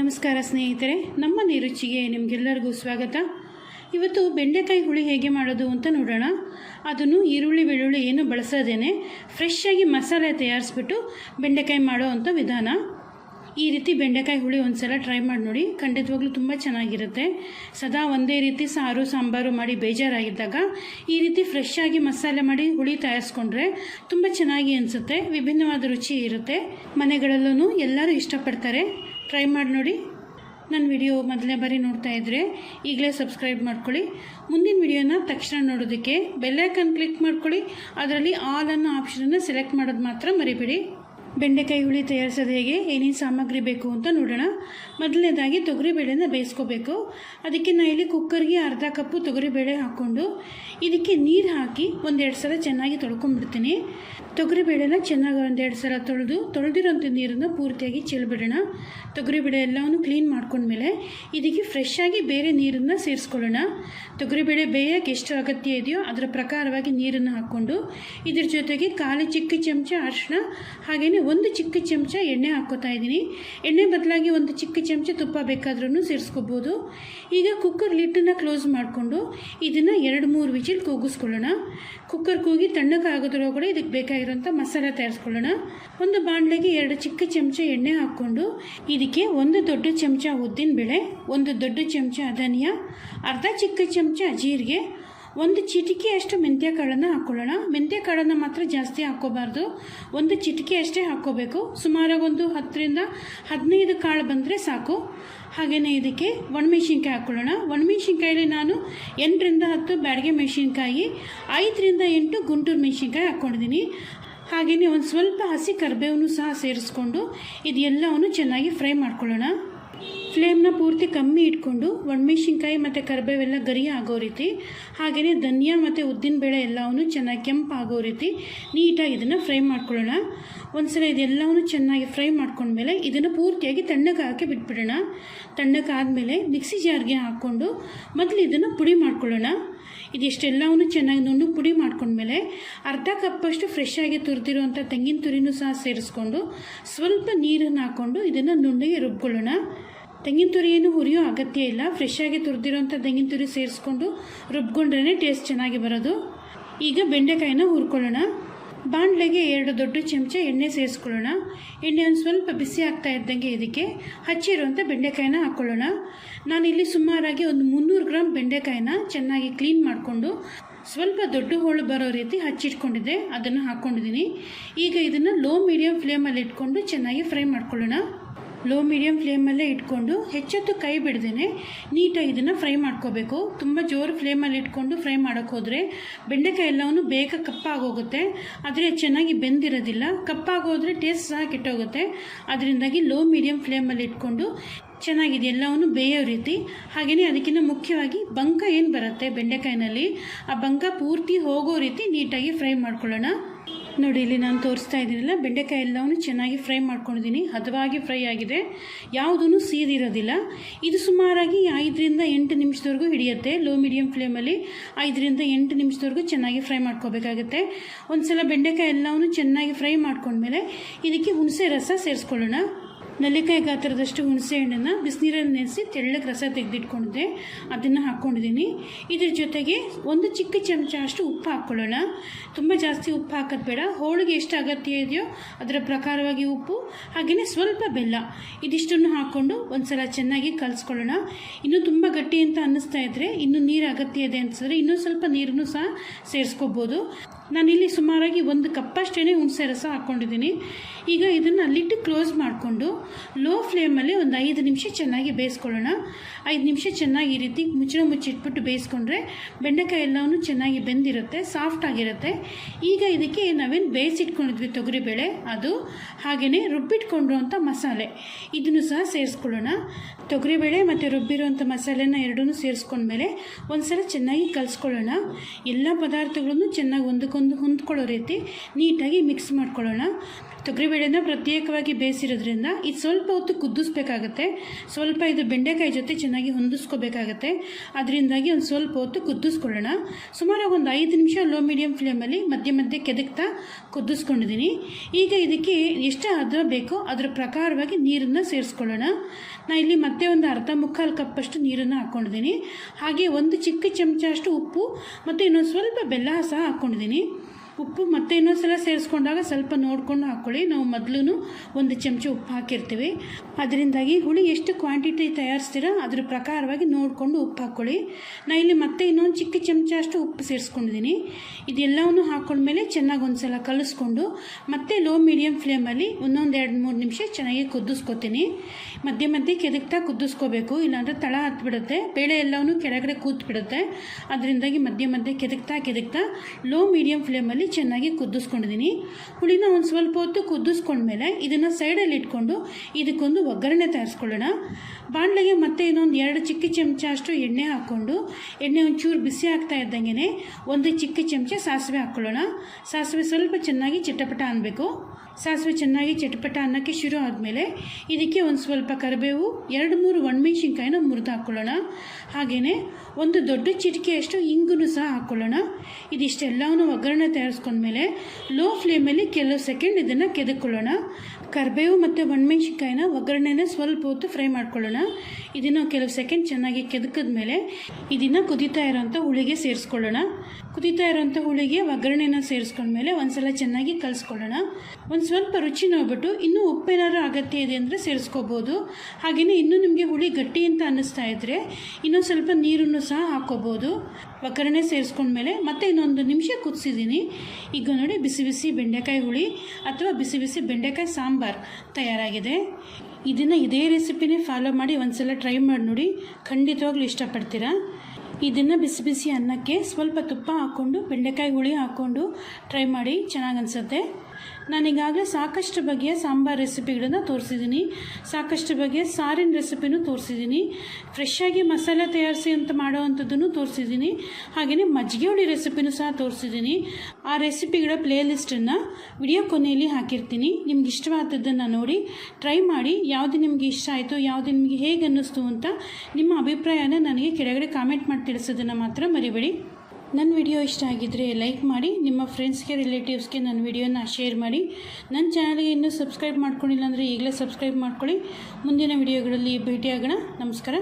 ನಮಸ್ಕಾರ ಸ್ನೇಹಿತರೆ, ನಮ್ಮ ನಿರುಚಿಗೆ ನಿಮಗೆಲ್ಲರಿಗೂ ಸ್ವಾಗತ. ಇವತ್ತು ಬೆಂಡೆಕಾಯಿ ಹುಳಿ ಹೇಗೆ ಮಾಡೋದು ಅಂತ ನೋಡೋಣ. ಅದನ್ನು ಈರುಳ್ಳಿ ಬೆಳ್ಳುಳ್ಳಿ ಏನು ಬಳಸೋದೇನೆ ಫ್ರೆಶ್ ಆಗಿ ಮಸಾಲೆ ತಯಾರಿಸ್ಬಿಟ್ಟು ಬೆಂಡೆಕಾಯಿ ಮಾಡೋ ಅಂಥ ವಿಧಾನ. ಈ ರೀತಿ ಬೆಂಡೆಕಾಯಿ ಹುಳಿ ಒಂದ್ಸಲ ಟ್ರೈ ಮಾಡಿ ನೋಡಿ, ಖಂಡಿತವಾಗ್ಲೂ ತುಂಬ ಚೆನ್ನಾಗಿರುತ್ತೆ. ಸದಾ ಒಂದೇ ರೀತಿ ಸಾರು, ಸಾಂಬಾರು ಮಾಡಿ ಬೇಜಾರಾಗಿದ್ದಾಗ, ಈ ರೀತಿ ಫ್ರೆಶ್ ಆಗಿ ಮಸಾಲೆ ಮಾಡಿ ಹುಳಿ ತಯಾರಿಸ್ಕೊಂಡ್ರೆ ತುಂಬ ಚೆನ್ನಾಗಿ ಅನಿಸುತ್ತೆ. ವಿಭಿನ್ನವಾದ ರುಚಿ ಇರುತ್ತೆ. ಮನೆಗಳಲ್ಲೂ ಎಲ್ಲರೂ ಇಷ್ಟಪಡ್ತಾರೆ. ಟ್ರೈ ಮಾಡಿ ನೋಡಿ. ನನ್ನ ವಿಡಿಯೋ ಮೊದಲನೇ ಬಾರಿ ನೋಡ್ತಾ ಇದ್ದರೆ ಈಗಲೇ ಸಬ್ಸ್ಕ್ರೈಬ್ ಮಾಡ್ಕೊಳ್ಳಿ. ಮುಂದಿನ ವಿಡಿಯೋನ ತಕ್ಷಣ ನೋಡೋದಕ್ಕೆ ಬೆಲ್ಲೈಕನ್ ಕ್ಲಿಕ್ ಮಾಡ್ಕೊಳ್ಳಿ. ಅದರಲ್ಲಿ ಆಲ್ ಅನ್ನೋ ಆಪ್ಷನನ್ನು ಸೆಲೆಕ್ಟ್ ಮಾಡೋದು ಮಾತ್ರ ಮರಿಬೇಡಿ. ಬೆಂಡೆಕಾಯಿ ಹುಳಿ ತಯಾರಿಸೋದು ಹೇಗೆ? ಏನೇನು ಸಾಮಗ್ರಿ ಬೇಕು ಅಂತ ನೋಡೋಣ. ಮೊದಲನೇದಾಗಿ ತೊಗರಿಬೇಳೆನ ಬೇಯಿಸ್ಕೋಬೇಕು. ಅದಕ್ಕೆ ನಾನು ಇಲ್ಲಿ ಕುಕ್ಕರ್ಗೆ ಅರ್ಧ ಕಪ್ಪು ತೊಗರಿಬೇಳೆ ಹಾಕ್ಕೊಂಡು ಇದಕ್ಕೆ ನೀರು ಹಾಕಿ ಒಂದೆರಡು ಸಲ ಚೆನ್ನಾಗಿ ತೊಳ್ಕೊಂಡ್ಬಿಡ್ತೀನಿ. ತೊಗರಿಬೇಳೆನ ಚೆನ್ನಾಗಿ ಒಂದೆರಡು ಸಲ ತೊಳೆದು, ತೊಳೆದಿರೋಂಥ ನೀರನ್ನು ಪೂರ್ತಿಯಾಗಿ ಚೆಲ್ಬಿಡೋಣ. ತೊಗರಿಬೇಳೆ ಎಲ್ಲವನ್ನು ಕ್ಲೀನ್ ಮಾಡ್ಕೊಂಡ್ಮೇಲೆ ಇದಕ್ಕೆ ಫ್ರೆಶ್ ಆಗಿ ಬೇರೆ ನೀರನ್ನು ಸೇರಿಸ್ಕೊಳ್ಳೋಣ. ತೊಗರಿಬೇಳೆ ಬೇಯಕ್ಕೆ ಎಷ್ಟು ಅಗತ್ಯ ಇದೆಯೋ ಅದರ ಪ್ರಕಾರವಾಗಿ ನೀರನ್ನು ಹಾಕ್ಕೊಂಡು ಇದ್ರ ಜೊತೆಗೆ ಖಾಲಿ ಚಿಕ್ಕ ಚಮಚ ಅರಿಶಿನ ಹಾಗೆಯೇ ಒಂದು ಚಿಕ್ಕ ಚಮಚ ಎಣ್ಣೆ ಹಾಕ್ಕೋತಾ ಇದ್ದೀನಿ. ಎಣ್ಣೆ ಬದಲಾಗಿ ಒಂದು ಚಿಕ್ಕ ಚಮಚ ತುಪ್ಪ ಬೇಕಾದ್ರೂ ಸೇರಿಸ್ಕೋಬೋದು. ಈಗ ಕುಕ್ಕರ್ ಲಿಟ್ಟನ್ನು ಕ್ಲೋಸ್ ಮಾಡಿಕೊಂಡು ಇದನ್ನು ಎರಡು ಮೂರು ವಿಜಿಲ್ ಕೂಗಿಸ್ಕೊಳ್ಳೋಣ. ಕುಕ್ಕರ್ ಕೂಗಿ ತಣ್ಣಗಾಗೋದ್ರೊಳಗಡೆ ಇದಕ್ಕೆ ಬೇಕಾಗಿರೋಂಥ ಮಸಾಲೆ ತಯಾರಿಸ್ಕೊಳ್ಳೋಣ. ಒಂದು ಬಾಣಲೆಗೆ ಎರಡು ಚಿಕ್ಕ ಚಮಚ ಎಣ್ಣೆ ಹಾಕ್ಕೊಂಡು ಇದಕ್ಕೆ ಒಂದು ದೊಡ್ಡ ಚಮಚ ಉದ್ದಿನ ಬೇಳೆ ಒಂದು ದೊಡ್ಡ ಚಮಚ ಧನಿಯಾ, ಅರ್ಧ ಚಿಕ್ಕ ಚಮಚ ಜೀರಿಗೆ ಒಂದು ಚಿಟಿಕೆ ಅಷ್ಟು ಮೆಂತ್ಯ ಕಾಳನ್ನು ಹಾಕ್ಕೊಳ್ಳೋಣ ಮೆಂತ್ಯ ಕಾಳನ್ನು ಮಾತ್ರ ಜಾಸ್ತಿ ಹಾಕ್ಕೋಬಾರ್ದು. ಒಂದು ಚಿಟಿಕೆ ಅಷ್ಟೇ ಹಾಕ್ಕೋಬೇಕು. ಸುಮಾರಾಗಿ ಒಂದು ಹತ್ತರಿಂದ ಹದಿನೈದು ಕಾಳು ಬಂದರೆ ಸಾಕು. ಹಾಗೆಯೇ ಇದಕ್ಕೆ ಒಣಮೆಣಸಿನ್ಕಾಯಿ ಹಾಕ್ಕೊಳ್ಳೋಣ ಒಣಮೆಣಸಿನ್ಕಾಯಲ್ಲಿ ನಾನು ಎಂಟರಿಂದ ಹತ್ತು ಬ್ಯಾಡಿಗೆ ಮೆಣಸಿನ್ಕಾಯಿ, ಐದರಿಂದ ಎಂಟು ಗುಂಟೂರು ಮೆಣಸಿನ್ಕಾಯಿ ಹಾಕ್ಕೊಂಡಿದ್ದೀನಿ ಹಾಗೆಯೇ ಒಂದು ಸ್ವಲ್ಪ ಹಸಿ ಕರಿಬೇವನ್ನು ಸಹ ಸೇರಿಸ್ಕೊಂಡು ಇದೆಲ್ಲವನ್ನು ಚೆನ್ನಾಗಿ ಫ್ರೈ ಮಾಡ್ಕೊಳ್ಳೋಣ. ಫ್ಲೇಮ್ನ ಪೂರ್ತಿ ಕಮ್ಮಿ ಇಟ್ಕೊಂಡು ಒಣಮೆಣಸಿನ್ಕಾಯಿ ಮತ್ತು ಕರಿಬೇವೆಲ್ಲ ಗರಿ ಆಗೋ ರೀತಿ ಹಾಗೆಯೇ ಧನಿಯಾ ಮತ್ತು ಉದ್ದಿನಬೇಳೆ ಎಲ್ಲವನ್ನು ಚೆನ್ನಾಗಿ ಕೆಂಪಾಗೋ ರೀತಿ ನೀಟಾಗಿ ಇದನ್ನು ಫ್ರೈ ಮಾಡ್ಕೊಳ್ಳೋಣ. ಒಂದ್ಸಲ ಇದೆಲ್ಲವನ್ನು ಚೆನ್ನಾಗಿ ಫ್ರೈ ಮಾಡ್ಕೊಂಡ್ಮೇಲೆ ಇದನ್ನು ಪೂರ್ತಿಯಾಗಿ ತಣ್ಣಗೆ ಹಾಕಿ ಬಿಟ್ಬಿಡೋಣ. ತಣ್ಣಗಾದಮೇಲೆ ಮಿಕ್ಸಿ ಜಾರ್ಗೆ ಹಾಕ್ಕೊಂಡು ಮೊದಲು ಇದನ್ನು ಪುಡಿ ಮಾಡ್ಕೊಳ್ಳೋಣ. ಇದಿಷ್ಟೆಲ್ಲವನ್ನು ಚೆನ್ನಾಗಿ ನುಣ್ಣು ಪುಡಿ ಮಾಡ್ಕೊಂಡ್ಮೇಲೆ ಅರ್ಧ ಕಪ್ಪಷ್ಟು ಫ್ರೆಶ್ ಆಗಿ ತುರಿದಿರುವಂಥ ತೆಂಗಿನ ತುರಿನೂ ಸಹ ಸೇರಿಸ್ಕೊಂಡು ಸ್ವಲ್ಪ ನೀರನ್ನು ಹಾಕ್ಕೊಂಡು ಇದನ್ನು ನುಣ್ಣಗೆ ರುಬ್ಕೊಳ್ಳೋಣ. ತೆಂಗಿನ ತುರಿ ಹುರಿಯೋ ಅಗತ್ಯ ಇಲ್ಲ. ಫ್ರೆಶ್ ಆಗಿ ತುರಿದಿರೋಂಥ ತೆಂಗಿನ ತುರಿ ಸೇರಿಸ್ಕೊಂಡು ರುಬ್ಕೊಂಡ್ರೇ ಟೇಸ್ಟ್ ಚೆನ್ನಾಗಿ ಬರೋದು. ಈಗ ಬೆಂಡೆಕಾಯಿನ ಹುರ್ಕೊಳ್ಳೋಣ. ಬಾಣಲೆಗೆ ಎರಡು ದೊಡ್ಡ ಚಮಚ ಎಣ್ಣೆ ಸೇರಿಸ್ಕೊಳ್ಳೋಣ. ಎಣ್ಣೆ ಒಂದು ಸ್ವಲ್ಪ ಬಿಸಿ ಆಗ್ತಾ ಇದ್ದಂಗೆ ಇದಕ್ಕೆ ಹಚ್ಚಿರುವಂಥ ಬೆಂಡೆಕಾಯಿನ ಹಾಕ್ಕೊಳ್ಳೋಣ ನಾನಿಲ್ಲಿ ಸುಮಾರಾಗಿ ಒಂದು ಮುನ್ನೂರು ಗ್ರಾಮ್ ಬೆಂಡೆಕಾಯಿನ ಚೆನ್ನಾಗಿ ಕ್ಲೀನ್ ಮಾಡಿಕೊಂಡು ಸ್ವಲ್ಪ ದೊಡ್ಡ ಹೋಳು ಬರೋ ರೀತಿ ಹಚ್ಚಿಟ್ಕೊಂಡಿದ್ದೆ. ಅದನ್ನು ಹಾಕ್ಕೊಂಡಿದ್ದೀನಿ ಈಗ ಇದನ್ನು ಲೋ ಮೀಡಿಯಮ್ ಫ್ಲೇಮಲ್ಲಿ ಇಟ್ಕೊಂಡು ಚೆನ್ನಾಗಿ ಫ್ರೈ ಮಾಡ್ಕೊಳ್ಳೋಣ. ಲೋ ಮೀಡಿಯಮ್ ಫ್ಲೇಮಲ್ಲೇ ಇಟ್ಕೊಂಡು ಹೆಚ್ಚೊತ್ತು ಕೈ ಬಿಡ್ದೇನೆ ನೀಟಾಗಿ ಇದನ್ನು ಫ್ರೈ ಮಾಡ್ಕೋಬೇಕು. ತುಂಬ ಜೋರು ಫ್ಲೇಮಲ್ಲಿ ಇಟ್ಕೊಂಡು ಫ್ರೈ ಮಾಡೋಕ್ಕೆ ಹೋದರೆ ಬೆಂಡೆಕಾಯಿ ಎಲ್ಲವನ್ನು ಬೇಗ ಕಪ್ಪಾಗೋಗುತ್ತೆ. ಆದರೆ ಚೆನ್ನಾಗಿ ಬೆಂದಿರೋದಿಲ್ಲ. ಕಪ್ಪಾಗೋದ್ರೆ ಟೇಸ್ಟ್ ಸಹ ಕೆಟ್ಟೋಗುತ್ತೆ. ಅದರಿಂದಾಗಿ ಲೋ ಮೀಡಿಯಮ್ ಫ್ಲೇಮಲ್ಲಿ ಇಟ್ಕೊಂಡು ಚೆನ್ನಾಗಿದೆ, ಎಲ್ಲವನ್ನು ಬೇಯೋ ರೀತಿ. ಹಾಗೆಯೇ ಅದಕ್ಕಿಂತ ಮುಖ್ಯವಾಗಿ ಬಂಕ ಏನು ಬರುತ್ತೆ ಬೆಂಡೆಕಾಯಿನಲ್ಲಿ? ಆ ಬಂಕ ಪೂರ್ತಿ ಹೋಗೋ ರೀತಿ ನೀಟಾಗಿ ಫ್ರೈ ಮಾಡ್ಕೊಳ್ಳೋಣ. ನೋಡಿ, ಇಲ್ಲಿ ನಾನು ತೋರಿಸ್ತಾ ಇದ್ದೀನಲ್ಲ, ಬೆಂಡೆಕಾಯಿ ಎಲ್ಲವನ್ನು ಚೆನ್ನಾಗಿ ಫ್ರೈ ಮಾಡ್ಕೊಂಡಿದ್ದೀನಿ. ಹದವಾಗಿ ಫ್ರೈ ಆಗಿದೆ. ಯಾವುದೂ ಸೀದಿರೋದಿಲ್ಲ. ಇದು ಸುಮಾರಾಗಿ ಐದರಿಂದ ಎಂಟು ನಿಮಿಷದವರೆಗೂ ಹಿಡಿಯುತ್ತೆ ಲೋ ಮೀಡಿಯಮ್ ಫ್ಲೇಮಲ್ಲಿ ಐದರಿಂದ ಎಂಟು ನಿಮಿಷದವರೆಗೂ ಚೆನ್ನಾಗಿ ಫ್ರೈ ಮಾಡ್ಕೋಬೇಕಾಗುತ್ತೆ. ಒಂದು ಸಲ ಬೆಂಡೆಕಾಯಿ ಎಲ್ಲವನ್ನು ಚೆನ್ನಾಗಿ ಫ್ರೈ ಮಾಡ್ಕೊಂಡ್ಮೇಲೆ ಇದಕ್ಕೆ ಹುಣಸೆ ರಸ ಸೇರಿಸ್ಕೊಳ್ಳೋಣ. ನೆಲ್ಲಿಕಾಯಿ ಗಾತ್ರದಷ್ಟು ಹುಣಸೆ ಹಣ್ಣನ್ನು ಬಿಸಿನೀರಲ್ಲಿ ನೆನೆಸಿ ತೆಳ್ಳಗೆ ರಸ ತೆಗೆದಿಟ್ಕೊಂಡಿದ್ದೆ. ಅದನ್ನು ಹಾಕ್ಕೊಂಡಿದ್ದೀನಿ ಇದ್ರ ಜೊತೆಗೆ ಒಂದು ಚಿಕ್ಕ ಚಮಚ ಅಷ್ಟು ಉಪ್ಪು ಹಾಕ್ಕೊಳ್ಳೋಣ ತುಂಬ ಜಾಸ್ತಿ ಉಪ್ಪು ಹಾಕೋದು ಬೇಡ. ಹೋಳಿಗೆ ಎಷ್ಟು ಅಗತ್ಯ ಇದೆಯೋ ಅದರ ಪ್ರಕಾರವಾಗಿ ಉಪ್ಪು ಹಾಗೆಯೇ ಸ್ವಲ್ಪ ಬೆಲ್ಲ. ಇದಿಷ್ಟನ್ನು ಹಾಕ್ಕೊಂಡು ಒಂದು ಸಲ ಚೆನ್ನಾಗಿ ಕಲಿಸ್ಕೊಳ್ಳೋಣ. ಇನ್ನೂ ತುಂಬ ಗಟ್ಟಿ ಅಂತ ಅನ್ನಿಸ್ತಾ ಇದ್ದರೆ ಇನ್ನೂ ನೀರು ಅಗತ್ಯ ಇದೆ ಅನಿಸಿದ್ರೆ ಇನ್ನೂ ಸ್ವಲ್ಪ ನೀರನ್ನು ಸಹ ಸೇರಿಸ್ಕೋಬೋದು. ನಾನಿಲ್ಲಿ ಸುಮಾರಾಗಿ ಒಂದು ಕಪ್ಪಷ್ಟೇ ಹುಣಸೆ ರಸ ಹಾಕ್ಕೊಂಡಿದ್ದೀನಿ. ಈಗ ಇದನ್ನು ಅಲ್ಲಿಟ್ಟು ಕ್ಲೋಸ್ ಮಾಡಿಕೊಂಡು ಲೋ ಫ್ಲೇಮಲ್ಲಿ ಒಂದು ಐದು ನಿಮಿಷ ಚೆನ್ನಾಗಿ ಬೇಯಿಸ್ಕೊಳ್ಳೋಣ. ಐದು ನಿಮಿಷ ಚೆನ್ನಾಗಿ ರೀತಿ ಮುಚ್ಚಳ ಮುಚ್ಚಿಟ್ಬಿಟ್ಟು ಬೇಯಿಸ್ಕೊಂಡ್ರೆ ಬೆಂಡೆಕಾಯಿ ಎಲ್ಲವೂ ಚೆನ್ನಾಗಿ ಬೆಂದಿರುತ್ತೆ ಸಾಫ್ಟ್ ಆಗಿರುತ್ತೆ. ಈಗ ಇದಕ್ಕೆ ನಾವೇನು ಬೇಯಿಸಿಟ್ಕೊಂಡಿದ್ವಿ ತೊಗರಿಬೇಳೆ, ಅದು ಹಾಗೆಯೇ ರುಬ್ಬಿಟ್ಕೊಂಡಿರುವಂಥ ಮಸಾಲೆ. ಇದನ್ನು ಸಹ ಸೇರಿಸ್ಕೊಳ್ಳೋಣ. ತೊಗರಿಬೇಳೆ ಮತ್ತು ರುಬ್ಬಿರುವಂಥ ಮಸಾಲೆನ ಎರಡೂ ಸೇರಿಸ್ಕೊಂಡ್ಮೇಲೆ ಒಂದು ಸಲ ಚೆನ್ನಾಗಿ ಕಲಿಸ್ಕೊಳ್ಳೋಣ. ಎಲ್ಲ ಪದಾರ್ಥಗಳನ್ನು ಚೆನ್ನಾಗಿ ಒಂದಕ್ಕೊಂದು ಹೊಂದ್ಕೊಳ್ಳೋ ರೀತಿ ನೀಟಾಗಿ ಮಿಕ್ಸ್ ಮಾಡ್ಕೊಳ್ಳೋಣ. ತೊಗರಿಬೇಳೆನ ಪ್ರತ್ಯೇಕವಾಗಿ ಬೇಯಿಸಿರೋದ್ರಿಂದ ಇದು ಸ್ವಲ್ಪ ಹೊತ್ತು ಕುದ್ದಿಸ್ಬೇಕಾಗತ್ತೆ. ಸ್ವಲ್ಪ ಇದು ಬೆಂಡೆಕಾಯಿ ಜೊತೆ ಚೆನ್ನಾಗಿ ಹೊಂದಿಸ್ಕೋಬೇಕಾಗತ್ತೆ. ಅದರಿಂದಾಗಿ ಒಂದು ಸ್ವಲ್ಪ ಹೊತ್ತು ಕುದ್ದಿಸ್ಕೊಳ್ಳೋಣ. ಸುಮಾರು ಒಂದು ಐದು ನಿಮಿಷ ಲೋ ಮೀಡಿಯಮ್ ಫ್ಲೇಮಲ್ಲಿ ಮಧ್ಯೆ ಮಧ್ಯೆ ಕೆದಕ್ತಾ ಕುದಿಸ್ಕೊಂಡಿದ್ದೀನಿ ಈಗ ಇದಕ್ಕೆ ಎಷ್ಟು ಹದ ಬೇಕೋ ಅದರ ಪ್ರಕಾರವಾಗಿ ನೀರನ್ನು ಸೇರಿಸ್ಕೊಳ್ಳೋಣ. ನಾನು ಇಲ್ಲಿ ಮತ್ತೆ ಒಂದು ಅರ್ಧ ಮುಕ್ಕಾಲು ಕಪ್ಪಷ್ಟು ನೀರನ್ನು ಹಾಕ್ಕೊಂಡಿದ್ದೀನಿ ಹಾಗೆ ಒಂದು ಚಿಕ್ಕ ಚಮಚ ಅಷ್ಟು ಉಪ್ಪು ಮತ್ತು ಇನ್ನೊಂದು ಸ್ವಲ್ಪ ಬೆಲ್ಲ ಸಹ ಹಾಕ್ಕೊಂಡಿದ್ದೀನಿ ಉಪ್ಪು ಮತ್ತೆ ಇನ್ನೊಂದು ಸಲ ಸೇರಿಸ್ಕೊಂಡಾಗ ಸ್ವಲ್ಪ ನೋಡಿಕೊಂಡು ಹಾಕ್ಕೊಳ್ಳಿ ನಾವು ಮೊದಲು ಒಂದು ಚಮಚ ಉಪ್ಪು ಹಾಕಿರ್ತೀವಿ. ಅದರಿಂದಾಗಿ ಹುಳಿ ಎಷ್ಟು ಕ್ವಾಂಟಿಟಿ ತಯಾರಿಸ್ತೀರೋ ಅದ್ರ ಪ್ರಕಾರವಾಗಿ ನೋಡಿಕೊಂಡು ಉಪ್ಪು ಹಾಕ್ಕೊಳ್ಳಿ ನಾನು ಇಲ್ಲಿ ಮತ್ತೆ ಇನ್ನೊಂದು ಚಿಕ್ಕ ಚಮಚ ಅಷ್ಟು ಉಪ್ಪು ಸೇರಿಸ್ಕೊಂಡಿದ್ದೀನಿ. ಇದೆಲ್ಲವನ್ನು ಹಾಕ್ಕೊಂಡ್ಮೇಲೆ ಚೆನ್ನಾಗಿ ಒಂದು ಸಲ ಕಲಿಸ್ಕೊಂಡು ಮತ್ತೆ ಲೋ ಮೀಡಿಯಮ್ ಫ್ಲೇಮಲ್ಲಿ ಒಂದೊಂದು ಎರಡು, ಮೂರು ನಿಮಿಷ ಚೆನ್ನಾಗಿ ಕುದಿಸ್ಕೊತೀನಿ. ಮಧ್ಯೆ ಮಧ್ಯೆ ಕೆದಕ್ತಾ ಕುದಿಸ್ಕೋಬೇಕು. ಇಲ್ಲಾಂದರೆ ತಳ ಹತ್ಬಿಡುತ್ತೆ. ಬೇಳೆ ಎಲ್ಲವೂ ಕೆಳಗಡೆ ಕೂತ್ಬಿಡುತ್ತೆ. ಅದರಿಂದಾಗಿ ಮಧ್ಯೆ ಮಧ್ಯೆ ಕೆದಕ್ತಾ ಕೆದಕ್ತಾ ಲೋ ಮೀಡಿಯಮ್ ಫ್ಲೇಮಲ್ಲಿ ಚೆನ್ನಾಗಿ ಕುದಿಸ್ಕೊಂಡಿದ್ದೀನಿ. ಹುಳಿನ ಒಂದು ಸ್ವಲ್ಪ ಹೊತ್ತು ಕುದಿಸ್ಕೊಂಡ್ಮೇಲೆ ಇದನ್ನು ಸೈಡಲ್ಲಿ ಇಟ್ಕೊಂಡು ಇದಕ್ಕೊಂದು ಒಗ್ಗರಣೆ ತಯಾರಿಸ್ಕೊಳ್ಳೋಣ. ಬಾಣಲೆಗೆ ಮತ್ತೆ ಇನ್ನೊಂದು ಎರಡು ಚಿಕ್ಕ ಚಮಚ ಅಷ್ಟು ಎಣ್ಣೆ ಹಾಕ್ಕೊಂಡು, ಎಣ್ಣೆ ಒಂಚೂರು ಬಿಸಿ ಆಗ್ತಾ ಇದ್ದಂಗೆ ಒಂದು ಚಿಕ್ಕ ಚಮಚ ಸಾಸಿವೆ ಹಾಕ್ಕೊಳ್ಳೋಣ. ಸಾಸಿವೆ ಸ್ವಲ್ಪ ಚೆನ್ನಾಗಿ ಚಿಟಪಟ ಅನ್ನಬೇಕು ಸಾಸಿವೆ ಚೆನ್ನಾಗಿ ಚಟಪಟ ಅನ್ನಕ್ಕೆ ಶುರು ಆದಮೇಲೆ ಇದಕ್ಕೆ ಒಂದು ಸ್ವಲ್ಪ ಕರಿಬೇವು, ಎರಡು ಮೂರು ಒಣಮೆಣ್ಸಿನ್ಕಾಯಿನ ಮುರಿದು ಹಾಕ್ಕೊಳ್ಳೋಣ ಹಾಗೆಯೇ ಒಂದು ದೊಡ್ಡ ಚಿಟಿಕೆಯಷ್ಟು ಇಂಗುನು ಸಹ ಹಾಕ್ಕೊಳ್ಳೋಣ ಇದಿಷ್ಟೆಲ್ಲವನ್ನು ಒಗ್ಗರಣೆ ತಯಾರಿಸ್ಕೊಂಡ್ಮೇಲೆ ಲೋ ಫ್ಲೇಮಲ್ಲಿ ಕೆಲವು ಸೆಕೆಂಡ್ ಇದನ್ನು ಕೆದಕೊಳ್ಳೋಣ. ಕರಿಬೇವು ಮತ್ತು ಒಣಮೆಣ್ಸಿನ್ಕಾಯಿನ ಒಗ್ಗರಣೆನ ಸ್ವಲ್ಪ ಹೊತ್ತು ಫ್ರೈ ಮಾಡ್ಕೊಳ್ಳೋಣ. ಇದನ್ನು ಕೆಲವು ಸೆಕೆಂಡ್ ಚೆನ್ನಾಗಿ ಕೆದಕಿದ್ಮೇಲೆ ಇದನ್ನು ಕುದೀತಾ ಇರೋಂಥ ಹುಳಿಗೆ ಸೇರಿಸ್ಕೊಳ್ಳೋಣ. ಕುದೀತಾ ಇರೋಂಥ ಹುಳಿಗೆ ಒಗ್ಗರಣೆನ ಸೇರಿಸ್ಕೊಂಡ್ಮೇಲೆ ಒಂದ್ಸಲ ಚೆನ್ನಾಗಿ ಕಲಿಸ್ಕೊಳ್ಳೋಣ. ಒಂದು ಸ್ವಲ್ಪ ರುಚಿ ನೋಡ್ಬಿಟ್ಟು ಇನ್ನೂ ಉಪ್ಪೇನಾದ್ರು ಅಗತ್ಯ ಇದೆ ಅಂದರೆ ಸೇರಿಸ್ಕೋಬೋದು. ಹಾಗೆಯೇ ಇನ್ನೂ ನಿಮಗೆ ಹುಳಿ ಗಟ್ಟಿ ಅಂತ ಅನ್ನಿಸ್ತಾ ಇದ್ದರೆ ಇನ್ನೊಂದು ಸ್ವಲ್ಪ ನೀರನ್ನು ಸಹ ಹಾಕ್ಕೋಬೋದು. ಒಗ್ಗರಣೆ ಸೇರಿಸ್ಕೊಂಡ್ಮೇಲೆ ಮತ್ತೆ ಇನ್ನೊಂದು ನಿಮಿಷ ಕುದಿಸಿದ್ದೀನಿ. ಈಗ ನೋಡಿ ಬಿಸಿ ಬಿಸಿ ಬೆಂಡೆಕಾಯಿ ಹುಳಿ ಅಥವಾ ಬಿಸಿ ಬಿಸಿ ಬೆಂಡೆಕಾಯಿ ಸಾಂಬಾರು ತಯಾರಾಗಿದೆ. ಇದನ್ನು ಇದೇ ರೆಸಿಪಿನೇ ಫಾಲೋ ಮಾಡಿ ಒಂದ್ಸಲ ಟ್ರೈ ಮಾಡಿ ನೋಡಿ. ಖಂಡಿತವಾಗ್ಲೂ ಇಷ್ಟಪಡ್ತೀರಾ? ಇದನ್ನು ಬಿಸಿ ಬಿಸಿ ಅನ್ನಕ್ಕೆ ಸ್ವಲ್ಪ ತುಪ್ಪ ಹಾಕ್ಕೊಂಡು ಬೆಂಡೆಕಾಯಿ ಹುಳಿ ಹಾಕ್ಕೊಂಡು ಟ್ರೈ ಮಾಡಿ. ಚೆನ್ನಾಗಿ ಅನಿಸುತ್ತೆ. ನಾನೀಗಾಗಲೇ ಸಾಕಷ್ಟು ಬಗೆಯ ಸಾಂಬಾರ್ ರೆಸಿಪಿಗಳನ್ನು ತೋರಿಸಿದ್ದೀನಿ ಸಾಕಷ್ಟು ಬಗೆಯ ಸಾರಿನ ರೆಸಿಪಿನೂ ತೋರಿಸಿದ್ದೀನಿ ಫ್ರೆಶ್ಶಾಗಿ ಮಸಾಲೆ ತಯಾರಿಸಿ ಅಂತ ಮಾಡೋವಂಥದ್ದನ್ನು ತೋರಿಸಿದ್ದೀನಿ ಹಾಗೆಯೇ ಮಜ್ಜಿಗೆ ಹುಳಿ ರೆಸಿಪಿನೂ ಸಹ ತೋರಿಸಿದ್ದೀನಿ ಆ ರೆಸಿಪಿಗಳ ಪ್ಲೇ ಲಿಸ್ಟನ್ನು ವಿಡಿಯೋ ಕೊನೆಯಲ್ಲಿ ಹಾಕಿರ್ತೀನಿ. ನಿಮ್ಗೆ ಇಷ್ಟವಾದದ್ದನ್ನು ನೋಡಿ, ಟ್ರೈ ಮಾಡಿ, ಯಾವುದು ನಿಮಗೆ ಇಷ್ಟ ಆಯಿತು, ಯಾವುದು ನಿಮಗೆ ಹೇಗೆ ಅನ್ನಿಸ್ತು ಅಂತ ನಿಮ್ಮ ಅಭಿಪ್ರಾಯನ ನನಗೆ ಕೆಳಗಡೆ ಕಾಮೆಂಟ್ ಮಾಡಿ ತಿಳಿಸೋದನ್ನು ಮಾತ್ರ ಮರಿಬೇಡಿ. ನನ್ನ ವಿಡಿಯೋ ಇಷ್ಟ ಆಗಿದ್ದರೆ ಲೈಕ್ ಮಾಡಿ, ನಿಮ್ಮ ಫ್ರೆಂಡ್ಸ್ಗೆ, ರಿಲೇಟಿವ್ಸ್ಗೆ ನನ್ನ ವಿಡಿಯೋನ ಶೇರ್ ಮಾಡಿ. ನನ್ನ ಚಾನಲ್ಗೆ ಇನ್ನೂ ಸಬ್ಸ್ಕ್ರೈಬ್ ಮಾಡ್ಕೊಂಡಿಲ್ಲ ಅಂದರೆ ಈಗಲೇ ಸಬ್ಸ್ಕ್ರೈಬ್ ಮಾಡ್ಕೊಳ್ಳಿ. ಮುಂದಿನ ವಿಡಿಯೋಗಳಲ್ಲಿ ಭೇಟಿಯಾಗೋಣ. ನಮಸ್ಕಾರ.